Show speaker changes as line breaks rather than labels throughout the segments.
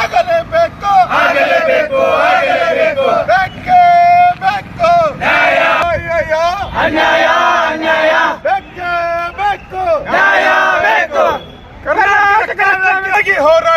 ಆಗಲೇಬೇಕು.
ಆಗಲೇಬೇಕು ಆಗಲೇಬೇಕು.
ಬೇಕೇ ಬೇಕು ನ್ಯಾಯ. ಅನ್ಯಾಯ ಅನ್ಯಾಯ.
ಬೇಕೇ
ಬೇಕು
ನ್ಯಾಯ ಬೇಕು. ಕರ್ನಾಟಕ ಹೋರಾಟ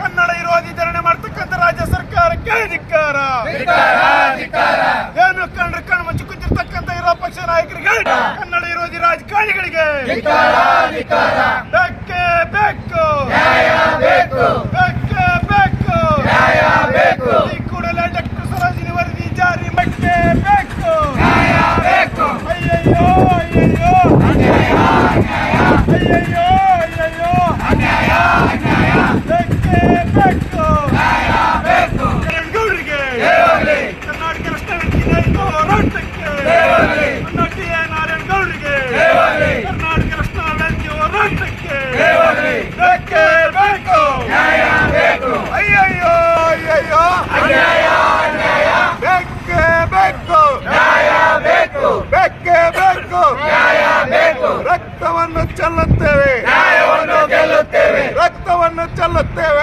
ಕನ್ನಡ ವಿರೋಧಿ ಧರಣಿ ಮಾಡ್ತಕ್ಕಂಥ ರಾಜ್ಯ ಸರ್ಕಾರಕ್ಕೆ ಧಿಕ್ಕಾರ ಏನು ಕಂಡ್ರೆ ಕಣ್ಣು ಮುಚ್ಚಿ ಕೂತಿರ್ತಕ್ಕಂಥ ಇರೋ ಪಕ್ಷ ನಾಯಕರಿಗೆ ಕನ್ನಡ ವಿರೋಧಿ ರಾಜಕಾರಣಿಗಳಿಗೆ ಬೇಕೇ. ಬೇಕು. ಬೇಕೇ. ಬೇಕು. ಈ ಕೂಡಲೇ ಡಾಕ್ಟರ್ ಸರೋಜಿನಿ ವರದಿ ಜಾರಿ ಮಟ್ಟೆ ಬೇಕು. ಅಯ್ಯಯ್ಯೋ ಅಯ್ಯಯ್ಯೋ.
ನ್ಯಾಯವನ್ನು ಚೆಲ್ಲುತ್ತೇವೆ. ನ್ಯಾಯವನ್ನು ಗೆಲ್ಲುತ್ತೇವೆ. ರಕ್ತವನ್ನು ಚೆಲ್ಲುತ್ತೇವೆ.